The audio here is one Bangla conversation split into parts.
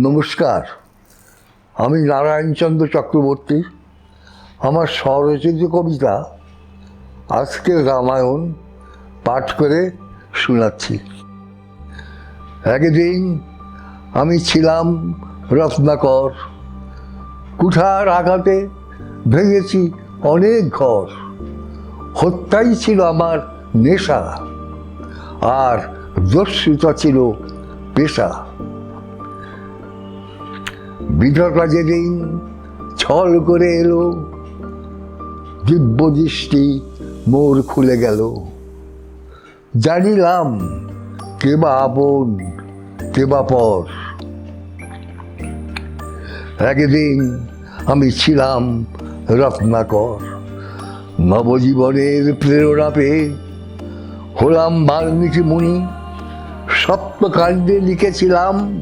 নমস্কার, আমি নারায়ণচন্দ্র চক্রবর্তী, আমার স্বরচিত কবিতা আজকের রামায়ণ পাঠ করে শোনাচ্ছি। একদিন আমি ছিলাম রত্নাকর, কুঠার আঘাতে ভেঙেছি অনেক ঘর, হত্যাই ছিল আমার নেশা, আর দস্যুতা ছিল পেশা। বিধাতা যেদিন ছল করে এলো। দিব্য দৃষ্টি মোর খুলে গেল। জানিলাম কে বা আপন কে বা পর। একদিন আমি ছিলাম রত্নাকর। নবজীবনের প্রেরণা পেয়ে হলাম বাল্মীকি মুনি। সপ্তকাণ্ডে লিখেছিলাম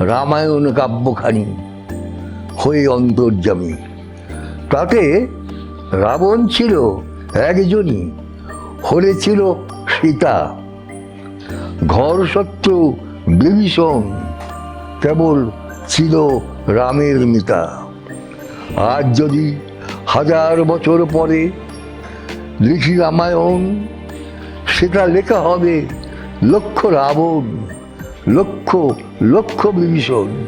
রামায়ণ কাব্যখানি হয়ে অন্তর্যামী। তাতে রাবণ ছিল একজনই হলে ছিল সীতা। ঘর শত্রু বিভীষণ কেবল ছিল রামের মিতা আজ যদি হাজার বছর পরে লিখি রামায়ণ, সেটা লেখা হবে লক্ষ রাবণ। লক্ষ লক্ষ বিভীষণ।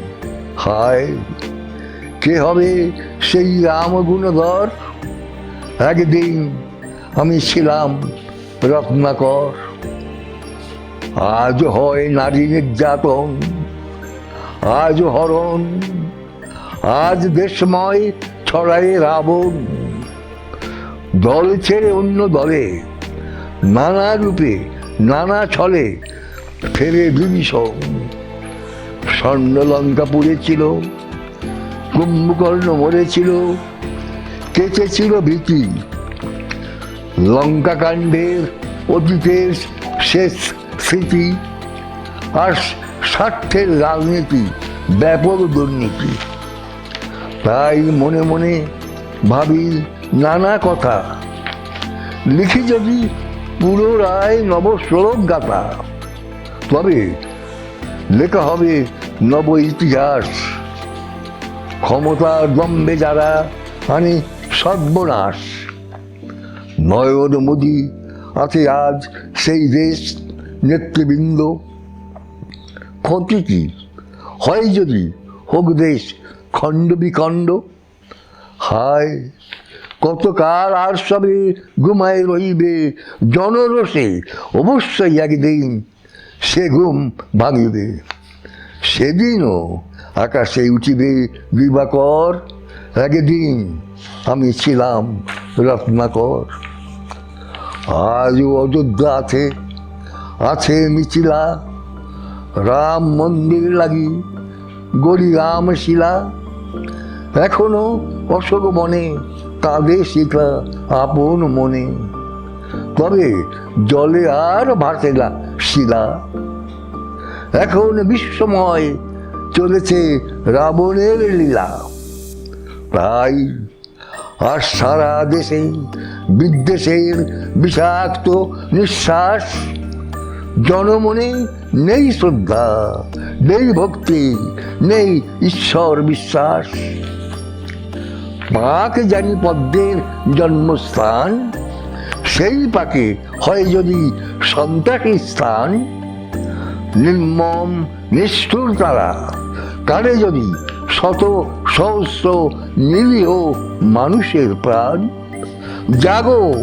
হায়, কে হবে সেই রাম গুণধর? একদিন আমি ছিলাম রত্নাকর। আজ হয় নারী নির্যাতন, আজ হরণ, আজ দেশময় ছড়ায় রাবণ। দল ছেড়ে অন্য দলে, নানা রূপে, নানা ছলে ফেরে বিভীষণ স্বর্ণলঙ্কা পুড়েছিল, কুম্ভকর্ণ মরেছিল, কেচেছিল ভীতি। লঙ্কাকাণ্ডের অতীতের শেষ স্মৃতি আর স্বার্থের রাজনীতি, ব্যাপক দুর্নীতি। তাই মনে মনে ভাবি নানা কথা। লিখি যদি পুনরায় নবশ্লোক গাথা তবে লেখা হবে নব ইতিহাস। ক্ষমতার দম্বে যারা মানে সর্বনাশ। নয়ন মোদী আছে আজ সেই দেশ নেতৃবৃন্দ। ক্ষতি কি? হয় যদি হোক দেশ খণ্ড বিখণ্ড। হায়, কতকাল আর সবে ঘুমায় রইবে জনরসে অবশ্যই একদিন সে ঘুম ভাঙিবে সেদিনও আকাশে উঠিবে দিবাকর একদিন আমি ছিলাম রত্নাকর। আজও অযোধ্যা আছে আছে মিছিলা রাম মন্দির লাগি গড়ি রাম শিলা। এখনও অশোক মনে কাঁদে শিখা আপন মনে। তবে জলে আর ভাসে না শিলা। এখন বিশ্বময় চলেছে রাবণের লীলা। তাই আর সারা দেশে বিদ্বেষের বিষাক্ত নিঃশ্বাস, জনমনে নেই শ্রদ্ধা, নেই ভক্তি, নেই ঈশ্বর বিশ্বাস। পাক জানি পদ্মের জন্মস্থান, সেই পাকে হয় যদি সন্ত্রাসী স্থান। নির্মম, নিষ্ঠুর তারা। কারে যদি শত সহস্র নিরীহ মানুষের প্রাণ? জাগো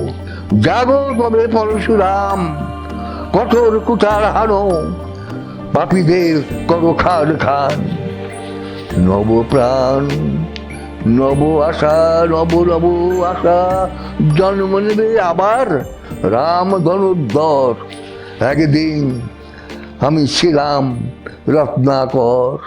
জাগো তবে পরশুরাম। কঠোর কুঠার হানো, পাপীদের করো খান খান। নব প্রাণ নব আশা নব নব আশা। জন্ম নেবে আবার রাম ধনুর্ধর। একদিন আমি ছিলাম রত্নাকর।